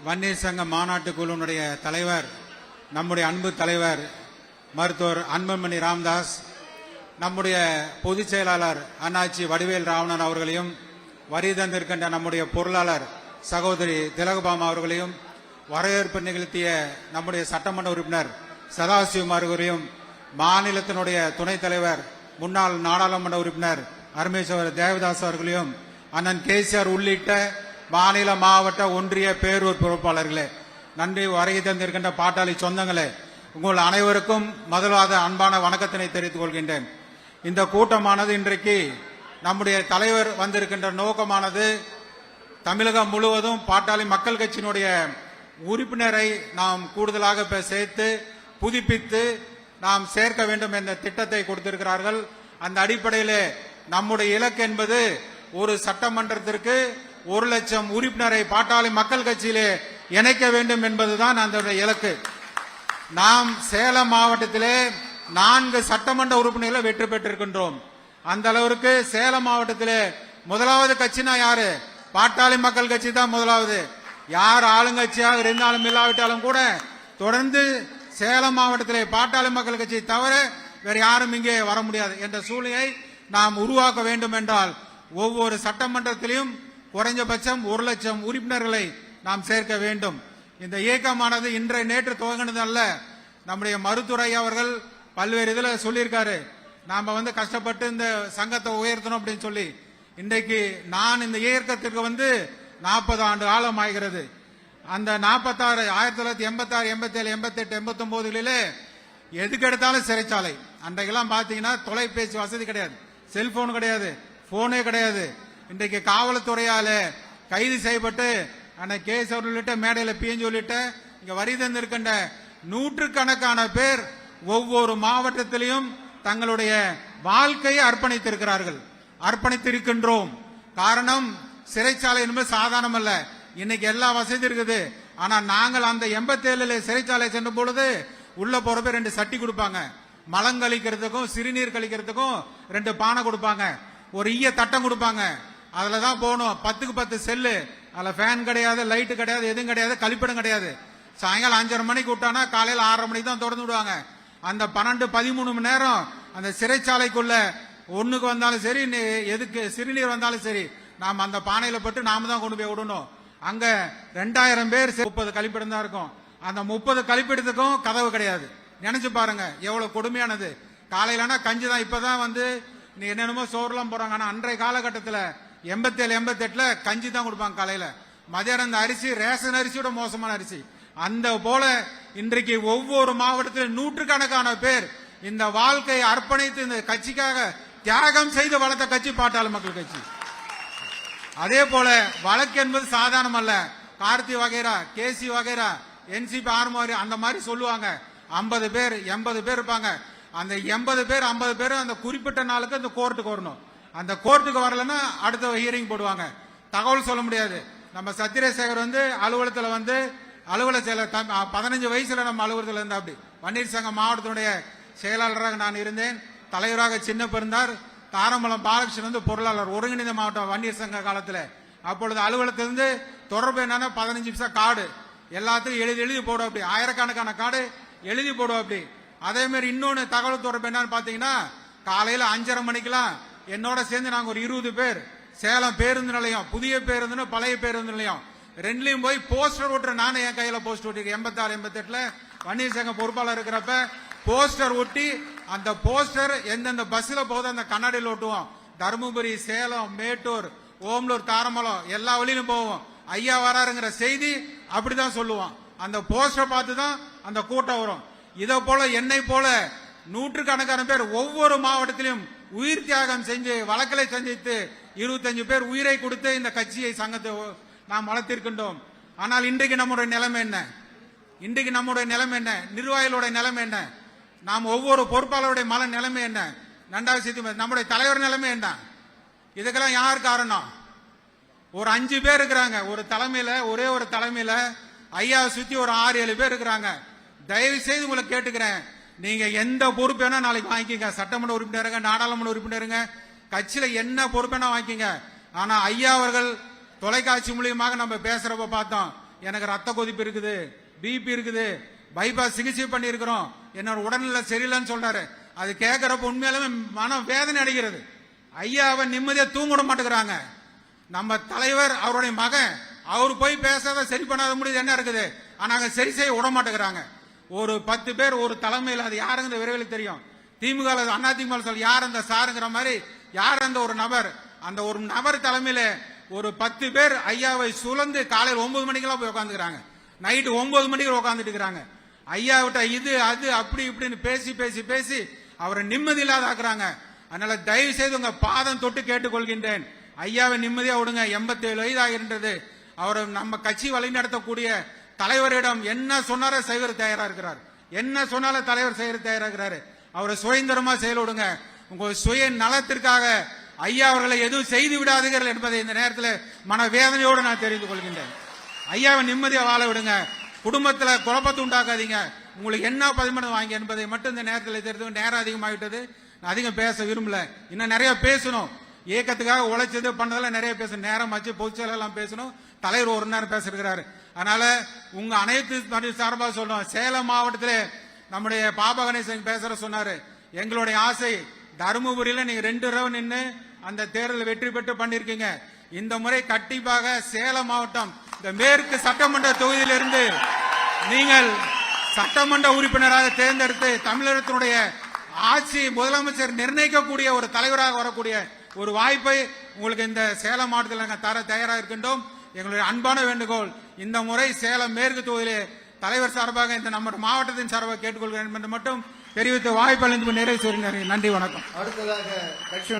வன்னியர் சங்க மாநாட்டு குழுவினுடைய தலைவர் நம்முடைய அன்பு தலைவர் மருத்துவர் அன்புமணி ராம்தாஸ் நம்முடைய பொதுச் செயலாளர் அண்ணாச்சி வடிவேல் ராவணன் அவர்களையும் வரி தந்திருக்கின்ற நம்முடைய பொருளாளர் சகோதரி திலகபாமா அவர்களையும் வரவேற்பு நிகழ்த்திய நம்முடைய சட்டமன்ற உறுப்பினர் சதாசிவம் அவர்களையும் மாநிலத்தினுடைய துணைத் தலைவர் முன்னாள் நாடாளுமன்ற உறுப்பினர் அருமேஸ்வரர் தேவதாஸ் அவர்களையும் அண்ணன் கேசிஆர் உள்ளிட்ட மாநில மாவட்ட ஒன்றிய பேரூர் பொறுப்பாளர்களே நன்றி. வருகை தந்திருக்கின்ற பாட்டாளி சொந்தங்களே உங்கள் அனைவருக்கும் முதலாவது அன்பான வணக்கத்தினை தெரிவித்துக் கொள்கின்றேன். இந்த கூட்டமானது இன்றைக்கு நம்முடைய தலைவர் வந்திருக்கின்ற நோக்கமானது தமிழகம் முழுவதும் பாட்டாளி மக்கள் கட்சியினுடைய உறுப்பினரை நாம் கூடுதலாக சேர்த்து புதுப்பித்து நாம் சேர்க்க வேண்டும் என்ற திட்டத்தை கொடுத்திருக்கிறார்கள். அந்த அடிப்படையிலே நம்முடைய இலக்கு என்பது ஒரு சட்டமன்றத்திற்கு ஒரு லட்சம் உறுப்பினரை பாட்டாளி மக்கள் கட்சியிலே இணைக்க வேண்டும் என்பதுதான் அந்த இலக்கு. நாம் சேலம் மாவட்டத்திலே நான்கு சட்டமன்ற உறுப்பினர்களை வெற்றி பெற்றிருக்கின்றோம். அந்த அளவிற்கு சேலம் மாவட்டத்திலே முதலாவது கட்சினா யாரு? பாட்டாளி மக்கள் கட்சி தான் முதலாவது. யார் ஆளுங்கட்சியாக இருந்தாலும் இல்லாவிட்டாலும் கூட தொடர்ந்து சேலம் மாவட்டத்திலே பாட்டாளி மக்கள் கட்சி தவிர வேற யாரும் இங்கே வர முடியாது. என்ற சூழ்நிலையை நாம் உருவாக்க வேண்டும் என்றால் ஒவ்வொரு சட்டமன்றத்திலையும் குறைஞ்சபட்சம் ஒரு லட்சம் உறுப்பினர்களை நாம் சேர்க்க வேண்டும். இந்த இயக்கமானது இன்றை நேற்று துவங்கினது அல்ல. நம்முடைய மருத்துவரை அவர்கள் பல்வேறு இதில் சொல்லியிருக்காரு. நாம் வந்து கஷ்டப்பட்டு இந்த சங்கத்தை உயர்த்தணும் அப்படின்னு சொல்லி. இன்றைக்கு நான் இந்த இயக்கத்திற்கு வந்து நாற்பது ஆண்டு காலம் ஆகிறது அந்த நாற்பத்தாறு ஆயிரத்தி தொள்ளாயிரத்தி எண்பத்தாறு எண்பத்தேழு எண்பத்தெட்டு எண்பத்தொம்போதுகளிலே எதுக்கு எடுத்தாலும் சிறைச்சாலை. அன்றைக்கெல்லாம் பார்த்தீங்கன்னா தொலைபேசி வசதி கிடையாது. செல்போன் கிடையாது. போனே கிடையாது. இன்றைக்கு காவல்துறையால கைது செய்யப்பட்டு அன்னைக்கு கேஸ் உள்ளிட்ட மேடையில பிஎன் உள்ளிட்ட இங்க வரி தந்திருக்கின்ற நூற்றுக்கணக்கான பேர் ஒவ்வொரு மாவட்டத்திலையும் தங்களுடைய வாழ்க்கையை அர்ப்பணித்திருக்கிறார்கள். அர்ப்பணித்திருக்கின்றோம். காரணம் சிறைச்சாலை என்பது சாதாரணம் அல்ல இன்னைக்கு எல்லா வசதி இருக்குது. ஆனா நாங்கள் அந்த எண்பத்தேழுல சிறைச்சாலை சென்ற பொழுது உள்ள போறப்ப ரெண்டு சட்டி கொடுப்பாங்க. மலம் கழிக்கிறதுக்கும் சிறுநீர் கழிக்கிறதுக்கும் ரெண்டு பானை கொடுப்பாங்க. ஒரு ஈய தட்டம் கொடுப்பாங்க. அதில் தான் போகணும். பத்துக்கு பத்து செல்லு. அதில் ஃபேன் கிடையாது லைட்டு கிடையாது எதுவும் கிடையாது கழிப்பிடம் கிடையாது. சாயங்காலம் அஞ்சரை மணிக்கு விட்டானா காலையில் ஆறரை மணிக்கு தான் திறந்து விடுவாங்க. அந்த பன்னெண்டு பதிமூணு மணி நேரம் அந்த சிறைச்சாலைக்குள்ள ஒன்றுக்கு வந்தாலும் சரி நீ எதுக்கு சிறுநீர் வந்தாலும் சரி நாம் அந்த பானையில் பட்டு நாம தான் கொண்டு போய் விடணும். அங்கே ரெண்டாயிரம் பேர் முப்பது கழிப்பிடம் தான் இருக்கும். அந்த முப்பது கழிப்பிடத்துக்கும் கதவு கிடையாது. நினைச்சு பாருங்க எவ்வளோ கொடுமையானது. காலையிலனா கஞ்சி தான் இப்போ தான் வந்து நீ என்னென்னமோ சோறுலாம் போகிறாங்க ஆனால் அன்றைய காலகட்டத்தில் எண்பத்தேழு எண்பத்தெட்டுல கஞ்சி தான் கொடுப்பாங்க காலையில. மதியானம் அந்த அரிசி ரேஷன் அரிசியோட மோசமான அரிசி. அந்த போல இன்றைக்கு ஒவ்வொரு மாவட்டத்திலும் நூற்றுக்கணக்கான பேர் இந்த வாழ்க்கையை அர்ப்பணித்து இந்த கட்சிக்காக தியாகம் செய்து வளர்த்த கட்சி பாட்டாளி மக்கள் கட்சி. அதே போல வழக்கு என்பது சாதாரணம் அல்ல. கார்த்தி வகைரா கேசி வகைரா என்சிபி ஆர்மோரி அந்த மாதிரி சொல்லுவாங்க. ஐம்பது பேர் எண்பது பேர் இருப்பாங்க. அந்த எண்பது பேர் ஐம்பது பேர் அந்த குறிப்பிட்ட நாளுக்கு அந்த கோர்ட்டுக்கு வரணும். அந்த கோர்ட்டுக்கு வரலன்னா அடுத்த ஹியரிங் போடுவாங்க. தகவல் சொல்ல முடியாது. நம்ம சத்திரசேகர் வந்து அலுவலகத்தில் வந்து அலுவலக செயலர் பதினஞ்சு வயசுல நம்ம அலுவலகத்தில் இருந்தா அப்படி வன்னீர் சங்க மாவட்டத்தினுடைய செயலாளராக நான் இருந்தேன். தலைவராக சின்ன பிறந்தார் தாரமலம் பாலகிருஷ்ணன் வந்து பொருளாளர் ஒருங்கிணைந்த மாவட்டம் வன்னியர் சங்க காலத்தில். அப்பொழுது அலுவலகத்திலிருந்து தொடர்பு என்னன்னா பதினஞ்சு நிமிஷம் கார்டு. எல்லாத்தையும் எழுதி எழுதி போடும் அப்படி ஆயிரக்கணக்கான கார்டு எழுதி போடும் அப்படி அதே மாதிரி இன்னொன்று தகவல் தொடர்பு என்னன்னு பாத்தீங்கன்னா காலையில அஞ்சரை மணிக்கெல்லாம் என்னோட சேர்ந்து நாங்க ஒரு இருபது பேர். சேலம் பேருந்து நிலையம் புதிய பேருந்து பழைய பேருந்து நிலையம். ரெண்டுலயும் போய் போஸ்டர் ஒட்டுற நானே என் கையில போஸ்டர் ஒட்டிருக்கேன். எண்பத்தாறு எண்பத்தெட்டில் வன்னியர் சங்க பொறுப்பாளர் இருக்கிறப்ப போஸ்டர் ஒட்டி அந்த போஸ்டர் எந்தெந்த பஸ்ல போகுதோ அந்த கண்ணாடியில் ஒட்டுவோம். தருமபுரி சேலம் மேட்டூர் ஓம்லூர் தாரமலம் எல்லா வழியிலும் போவோம். ஐயா வராருங்கிற செய்தி அப்படிதான் சொல்லுவோம் அந்த போஸ்டர் பார்த்து தான் அந்த கூட்டம் வரும். இதை போல என்னை போல நூற்றுக்கணக்கான பேர் ஒவ்வொரு மாவட்டத்திலும் உயிர் தியாகம் செஞ்சு வழக்கலை சந்தித்து இருபத்தஞ்சு பேர் உயிரை கொடுத்து இந்த கட்சியை சங்கத்தை நாம் வளர்த்திருக்கின்றோம். ஆனால் இன்றைக்கு நம்முடைய நிலைமை என்ன? இன்றைக்கு நம்முடைய நிலைமை என்ன? நிர்வாகிகளுடைய நிலைமை என்ன? நாம் ஒவ்வொரு பொறுப்பாளருடைய மன நிலைமை என்ன? நன்றாக சித்தி நம்முடைய தலைவர் நிலைமை என்ன? இதுக்கெல்லாம் யார் காரணம்? ஒரு அஞ்சு பேர் இருக்கிறாங்க. ஒரு தலைமையில ஒரே ஒரு தலைமையில ஐயாவை சுத்தி ஒரு ஆறு ஏழு பேர் இருக்கிறாங்க. தயவு செய்து உங்களை கேட்டுக்கிறேன். நீங்க எந்த பொறுப்பு வேணா நாளைக்கு வாங்கிக்கங்க. சட்டமன்ற உறுப்பினருங்க நாடாளுமன்ற உறுப்பினருங்க கட்சியில என்ன பொறுப்பு வேணா வாங்கிக்கங்க. ஆனா ஐயா அவர்கள் தொலைக்காட்சி மூலியமாக நம்ம பேசுறப்ப பார்த்தோம். எனக்கு ரத்த கொதிப்பு இருக்குது பிபி இருக்குது பைபாஸ் சிகிச்சை பண்ணியிருக்கிறோம். என்னோட உடல்நிலை சரியில்லைன்னு சொல்றாரு. அது கேட்கறப்ப உண்மையாலுமே மனம் வேதனை அடைகிறது. ஐயா அவன் நிம்மதியா தூங்க விட மாட்டேங்கிறாங்க. நம்ம தலைவர் அவருடைய மகன் அவர் போய் பேசாத சரி பண்ணாத முடியுது என்ன இருக்குது? ஆனா சரி செய்ய விட மாட்டேங்கிறாங்க. ஒரு பத்து பேர் ஒரு தலைமையில் அது யாருங்கிற விரைவில் தெரியும். திமுக அண்ணா திமுக சொல் யார் அந்த சாருங்கிற மாதிரி யார் அந்த ஒரு நபர்? அந்த ஒரு நபர் தலைமையில ஒரு பத்து பேர் ஐயாவை சுழந்து காலையில் ஒன்பது மணிக்கெல்லாம் போய் உட்காந்துக்கிறாங்க நைட்டு ஒன்பது மணிக்கு உட்காந்துட்டு இருக்கிறாங்க. ஐயா விட்ட இது அது அப்படி இப்படின்னு பேசி பேசி பேசி அவரை நிம்மதி இல்லாத ஆக்குறாங்க. அதனால தயவு செய்து உங்க பாதம் தொட்டு கேட்டுக்கொள்கின்றேன். ஐயாவை நிம்மதியா விடுங்க. எண்பத்தி ஏழு வயது ஆகின்றது. அவரை நம்ம கட்சி வழிநடத்தக்கூடிய தலைவரிடம் என்ன சொன்னாரோ செய்வது தயாரா இருக்கிறார். என்ன சொன்னாலும் தலைவர் செய்யறது தயாரா இருக்கிறாரு. அவரை சுயந்திரமா செயல் உங்க சுய நலத்திற்காக ஐயா அவர்களை எதுவும் செய்து விடாதீர்கள் என்பதை இந்த நேரத்தில் மனவேதனையோடு நான் தெரிந்து கொள்கின்றேன். ஐயாவை நிம்மதியை வாழ விடுங்க. குடும்பத்தில் குழப்பத்தை உண்டாக்காதீங்க. உங்களுக்கு என்ன பதிமணம் வாங்கி என்பதை மட்டும் இந்த நேரத்தில் தெரிந்து நேரம் அதிகமாகிட்டது. நான் அதிகம் பேச விரும்பல. இன்னும் நிறைய பேசணும். இயக்கத்துக்காக உழைச்சது பண்ணதெல்லாம் நிறைய பேசணும். நேரம் ஆச்சு பொதுச்செயலாம் பேசணும். தலைவர் ஒரு நேரம் பேசிருக்கிறாரு அதனால உங்க அனைத்து சார்பாக சொல்லணும் சேலம் மாவட்டத்தில் நம்முடைய பாபா கணேசன் பேசுற சொன்னாரு. எங்களுடைய ஆசை தருமபுரியில நீங்க ரெண்டு ரவு நின்று அந்த தேர்தல் வெற்றி பெற்று பண்ணிருக்கீங்க இந்த முறை கண்டிப்பாக சேலம் மாவட்டம் இந்த மேற்கு சட்டமன்ற தொகுதியிலிருந்து நீங்கள் சட்டமன்ற உறுப்பினராக தேர்ந்தெடுத்து தமிழகத்தினுடைய ஆட்சி முதலமைச்சர் நிர்ணயிக்கக்கூடிய ஒரு தலைவராக வரக்கூடிய ஒரு வாய்ப்பை உங்களுக்கு இந்த சேலம் மாவட்டத்தில் நாங்கள் தர தயாராக இருக்கின்றோம் எங்களுடைய அன்பான வேண்டுகோள் இந்த முறை சேலம் மேற்கு தொகுதியிலே தலைவர் சார்பாக இந்த நம்ம மாவட்டத்தின் சார்பாக கேட்டுக்கொள்கிறேன் என்று மட்டும் தெரிவித்து வாய்ப்பு அளித்து நிறைவு செய்கிறேன். நன்றி வணக்கம். அடுத்ததாக கட்சி